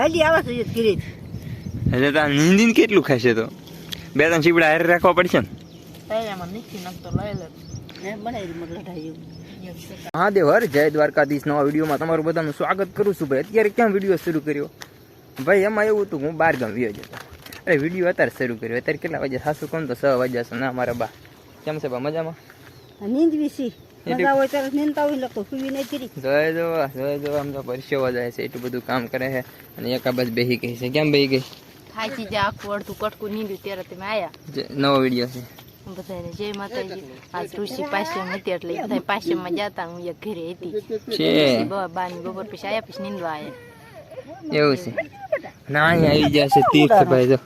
હજી આવા છે ધીરે એટલે તો આ નીંદીને કેટલું ખાશે તો? બે ત્રણ ચીપડા હારે રાખવા પડશે ને? એવું. મહાદેવ હર જય દ્વારકાધીશ નવા વિડીયોમાં તમારું બધાનું સ્વાગત કરું છું ભાઈ. અત્યારે ક્યાં વીડિયો શરૂ કર્યો? ભાઈ એમાં એવું હતું હું બાર ગામ વ્યો જતો. અરે વીડિયો અત્યારે શરૂ કર્યો. અત્યારે કેટલા વાગ્યા? સાસુ કોણ તો છ વાગ્યા છે. ના મારા બા. કેમ છે બા? મજામાં? આ નીંદવી એટલે- મજા હોય ત્યારે નીંદતા હોય લખો સુવી નહીં ધીરી જોઈ જોવા જોઈ જોવા આમ તો પરસેવા જાય છે એટલું બધું કામ કરે છે. અને એકા બસ બેહી ગઈ છે. કેમ બેહી ગઈ? થાય છે આખું અડધું કટકું નીંદ્યું ત્યારે તમે આયા. નવો વીડિયો છે. બધાને જય માતાજી. આ તુલસી પાશ્યમ હતી એટલે બધા પાશ્યમમાં જતા હું એક ઘરે હતી. છે. બા બાની બપોર પછી આયા પછી નીંદવા આયા. એવું છે. ના અહીંયા આવી ગયા તીર્થ ભાઈ જો.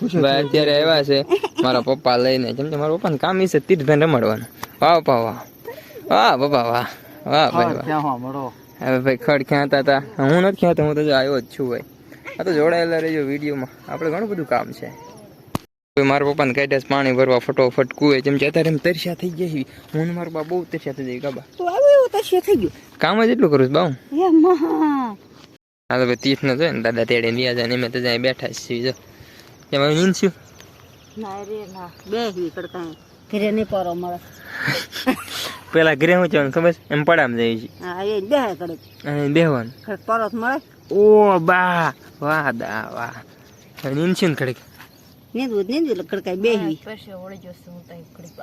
ભાઈ અત્યારે આવ્યા છે. મારા પપ્પા લઈને. કેમ કે મારા પપ્પાને કામ છે તીર્થભાઈ રમાડવાનું. વાહ પા વાહ. વાહ પપ્પા વાહ. વાહ ભાઈ વાહ. હવે ભાઈ ખડ ખ્યાતા હતા હું નથી ખ્યાતો હું તો જો આવ્યો જ છું ભાઈ. આ તો જોડાયેલા રહેજો વિડીયોમાં. આપણે ઘણું બધું કામ છે. મારા મારા પપ્પાને કાઢ્યા પાણી ભરવા ફટોફટ કુએ જેમ કે અત્યારે એમ તરસ્યા થઈ ગયા છે. હું ને મારા બા બહુ તરસ્યા થઈ જાય ગાબા. તો આવ્યું એવું તો થઈ ગયું? કામ જ એટલું કરું છું બાઉ. હા તો ભાઈ તીર્થ ને છે ને દાદા તેડે વ્યા જાય ને એમ તો જાય બેઠા છીએ જો. એમાં નીંદશું ના રે ના. બે હી ઘરે નહીં પરો મળે. પેલા ઘરે હું જવાનું ખબર છે? એમ પડામ જાય છે હા એ બે કરે અને બેહવાનું. પરત મળે? ઓ બા વાહ દા વાહ. હવે નીંદશું ને ખડીક નીંદવું નીંદવું પછી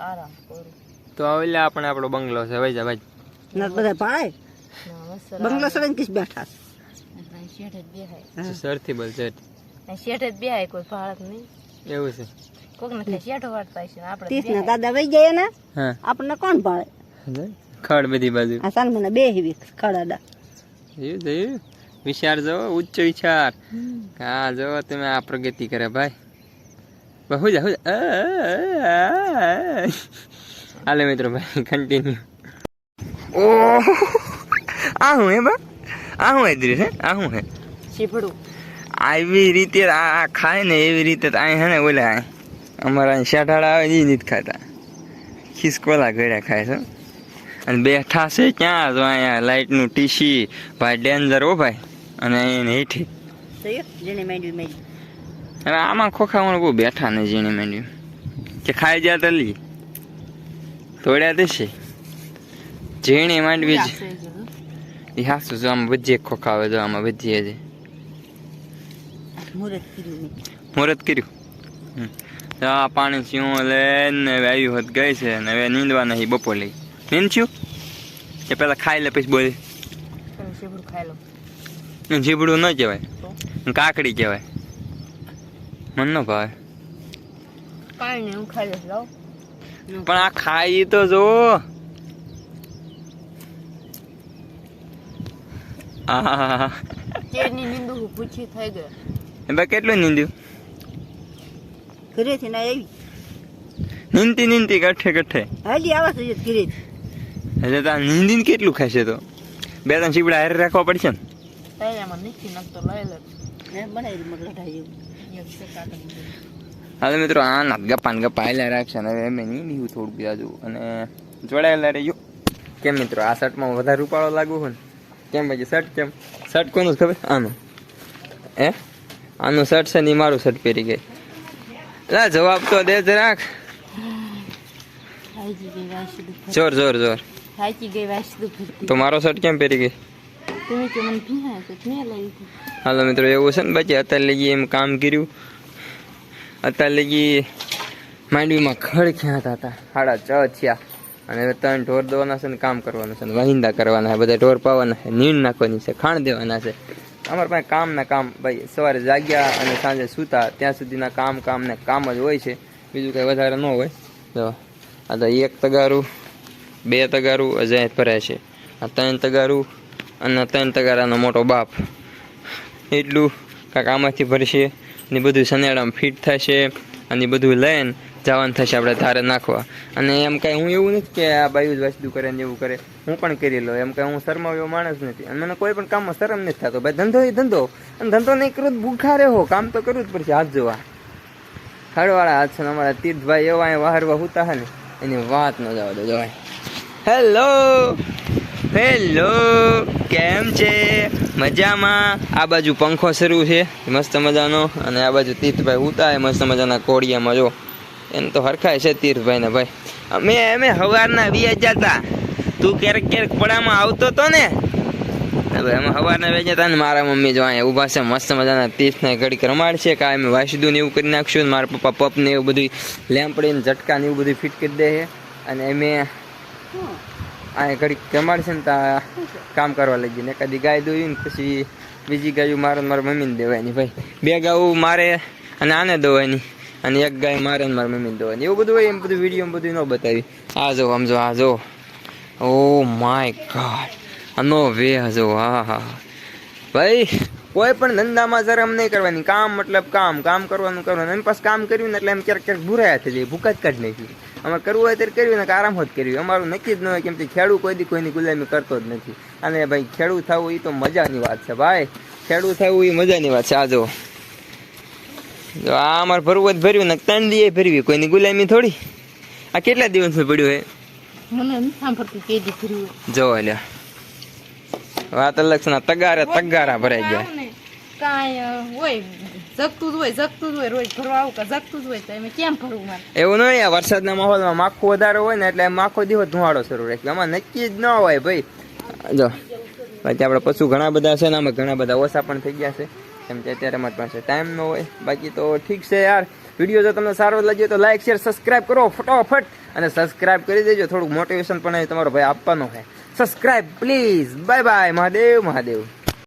આરામ કરું. તો આપણે આપણો બંગલો છે ભાઈ ભાઈ. ના બધા પાડે બંગલો બંગલા કિસ બેઠા છે. શેઠે. સરથી બોલ સર અહીં શેઠે જ બેહાય કોઈ ભાડત નહીં. એવું છે. કોક ને શેઠો વાળતા હશે આપણે ત્રીસ ના દાદા વહી ગયા ને આપણને કોણ ભાળે? ખડ બધી બાજુ. આ સાલ મને બે હીવી ખડાડા એવું જોયું વિચાર જો ઉચ્ચ વિચાર. હા જો તમે આ પ્રગતિ કરે ભાઈ. બહુ જ. હાલે મિત્રો ભાઈ કન્ટિન્યુ ઓ આ હું હે બા? આ હું હે હે? આ હું હે? શીભડું. આવી રીતે આ ખાય ને એવી રીતે અહીં હે ને ઓલા અમારા અહીં શાઢાળા આવે એ નથી ખાતા. ખિસકોલા ગળ્યા ખાય છે. અને બેઠા છે ક્યાં? તો અહીંયા લાઇટનું ટીસી ભાઈ ડેન્જર ઓ ભાઈ. અને એને હેઠી. હવે આમાં ખોખાવાનું બહુ બેઠા ને જીણી માંડ્યું કે ખાઈ જ્યાં તલી તોડ્યા દેશે ઝીણી માંડવી જ. એ હાસુ જો આમાં બધી ખોખા આવે જો આમાં બધી છે મુરત કર્યું મુહૂર્ત કર્યું આ પાણી સિંહ લઈને હવે આવ્યું હોત ગઈ છે ને હવે નીંદવા નહીં બપોર લઈ નીંદશું એ પેલા ખાઈ લે પછી બોલે. તમે ખાઈ લો જીબડું ન કહેવાય. કાકડી કહેવાય. મન ન ભાવે. પાણી હું ખાઈ લઈશ. પણ આ ખાઈ તો જો આ નીંદુ પૂછી થઈ એ ભાઈ કેટલું નીંદ્યું? ઘરેથી ના આવી. નીંદતી નીંદતી કઠે કઠે હાલી આવા છે ઘરે. એટલે તો આ નીંદીને કેટલું ખાશે તો? બે ત્રણ ચીપડા હારે રાખવા પડશે ને? હાલો મિત્રો આ ના ગપ્પા ને ગપ્પા આયલા રાખશે ને હવે એમ નહીં લીધું થોડુંક જાજુ. અને જોડાયેલા રહેજો. કેમ મિત્રો આ શર્ટમાં વધારે રૂપાળો લાગુ હોય ને? કેમ પછી શર્ટ કેમ? શર્ટ કોનું ખબર? આનું. હે? આનું શર્ટ છે ને મારું શર્ટ પહેરી ગઈ. લા જવાબ તો દે જરાક જોર જોર જોર. તો મારો શર્ટ કેમ પહેરી ગઈ? લઈ હાલો મિત્રો એવું છે ને પછી અત્યારે લગી એમ કામ કર્યું. અત્યારે લગી માંડવીમાં ખડ ખ્યાતા હતા. સાડા છ થયા. અને હવે ત્રણ ઢોર દેવાના છે ને કામ કરવાનું છે ને વાહિંદા કરવાના છે. બધા ઢોર પાવાના છે નીણ નાખવાની છે ખાણ દેવાના છે. અમારા પાસે કામના કામ. ભાઈ, સવારે જાગ્યા અને સાંજે સૂતા. ત્યાં સુધીના કામ કામ ને કામ જ હોય છે. બીજું કંઈ વધારે ન હોય. તો આ તો એક તગારું, બે તગારું અજાયત ભરાય છે. આ ત્રણ તગારું અને ત્રણ તગારાનો મોટો બાપ. એટલું કાંક આમાંથી ભરશે ને બધું સનેડામાં ફિટ થશે અને બધું લઈને જવાનું થશે આપણે ધારે નાખવા. અને એમ કાંઈ હું એવું નથી કે આ બાયુ જ વાસદું કરે ને એવું કરે. હું પણ કરી લઉં. એમ કાંઈ હું શરમાવ્યો માણસ નથી. અને મને કોઈ પણ કામમાં શરમ નથી થતો. ભાઈ, ધંધો એ ધંધો. અને ધંધો નહીં કરું ભૂખા રહો કામ તો કરવું જ પડશે. હાથ જોવા. હળવાળા હાથ છે અમારા તીર્થભાઈ એવા વાહરવા હોતા હે ને, એની વાત ન જવા દો. જવાય. હેલો. હેલો. કેમ છે? મજામાં? આ બાજુ પંખો શરૂ છે. મસ્ત મજાનો. અને આ બાજુ તીર્થભાઈ ઉતા મસ્ત મજાના કોડિયામાં જો. એને તો હરખાય છે તીર્થભાઈ ને ભાઈ. અમે અમે સવારના વ્યાજ જતા. તું ક્યારેક ક્યારેક પડામાં આવતો તો ને? ભાઈ અમે સવારના વ્યાજ જતા ને મારા મમ્મી જો અહીંયા ઊભા છે, મસ્ત મજાના તીર્થને ઘડીક રમાડશે, કાંઈ અમે વાસુદું ને એવું કરી નાખશું ને મારા પપ્પા પપને એવું બધું લેમ્પડીને ઝટકા ને એવું બધું ફિટ કરી દે છે. અને અમે અહીંયા ઘડીક રમાડશે ને ત્યાં કામ કરવા લઈ ને કદી ગાય દોયું ને પછી બીજી ગાયું મારે મારા મમ્મીને દેવાની ભાઈ. બે ગાયું મારે અને આને દોવાની. અને એક ગાય મારે ને મારા મમ્મી દોવાની. એવું બધું હોય એમ બધું વીડિયો બધું ન બતાવી. આ જો સમજો આ જો. ઓ માય ગોડ આનો વે જો, હા હા. ભાઈ, કોઈ પણ ધંધામાં શરમ નહીં કરવાની. કામ મતલબ કામ કામ કરવાનું કરવાનું. એમ પાસ કામ કર્યું ને એટલે એમ ક્યારેક ક્યારેક ભૂરાયા થઈ જાય. ભૂકા જ કાઢ નાખી અમારે કરવું હોય ત્યારે કર્યું ને આરામ જ કર્યું. અમારું નક્કી જ ન હોય કેમ કે ખેડૂત કોઈ દી કોઈની ગુલામી કરતો જ નથી. અને ભાઈ, ખેડૂત થવું એ તો મજાની વાત છે. ભાઈ, ખેડૂત થવું એ મજાની વાત છે. આ જો. જો આ અમારે ભરવું જ ભર્યું ને ત્રણ દીએ ભરવી કોઈની ગુલામી થોડી? આ કેટલા દિવસ પડ્યું હે? જો લ્યા. વાત અલગ છે તગારા તગારા ભરાઈ ગયા. એવું નહીં આ વરસાદના માહોલમાં માખું વધારે હોય ને એટલે આમ આખો દિવસ ધુવાડો શરૂ રાખ્યો. આમાં નક્કી જ ન હોય ભાઈ. જો પછી આપણે પશુ ઘણા બધા છે ને આમાં ઘણા બધા ઓછા પણ થઈ ગયા છે. કેમ કે અત્યારે અમારી પાસે ટાઈમ ન હોય. બાકી તો ઠીક છે યાર. વીડિયો જો તમને સારો લાગ્યો તો લાઈક શેર સબસ્ક્રાઈબ કરો ફટોફટ. અને સબસ્ક્રાઈબ કરી દેજો. થોડુંક મોટિવેશન પણ તમારો ભાઈ આપવાનો છે. Subscribe please bye bye Mahadev Mahadev.